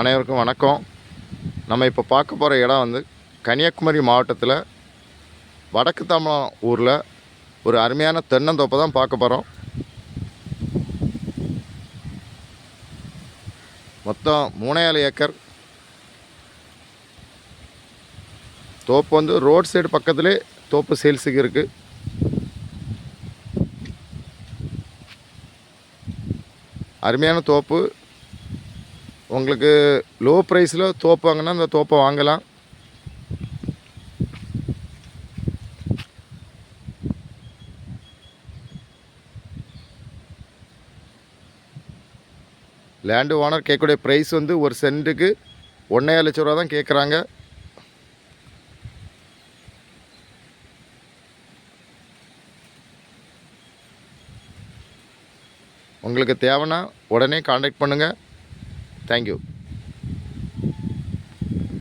அனைவருக்கும் வணக்கம். நம்ம இப்போ பார்க்க போகிற இடம் வந்து கன்னியாகுமரி மாவட்டத்தில் வடக்கு தமிழம் ஊரில் ஒரு அருமையான தென்னந்தோப்பை தான் பார்க்க போகிறோம் மொத்தம் மூணையாலு ஏக்கர். தோப்பு வந்து ரோட் சைடு பக்கத்திலே தோப்பு சேல்ஸுக்கு இருக்குது அருமையான தோப்பு. உங்களுக்கு லோ ப்ரைஸில் தோப்பு வாங்கினா அந்த தோப்பை வாங்கலாம். லேண்டு ஓனர் கேட்கக்கூடிய ப்ரைஸ் வந்து ஒரு சென்ட்டுக்கு ஒன்றே லட்ச ரூபா தான் கேட்குறாங்க உங்களுக்கு தேவைன்னா உடனே காண்டாக்ட் பண்ணுங்கள் Thank you.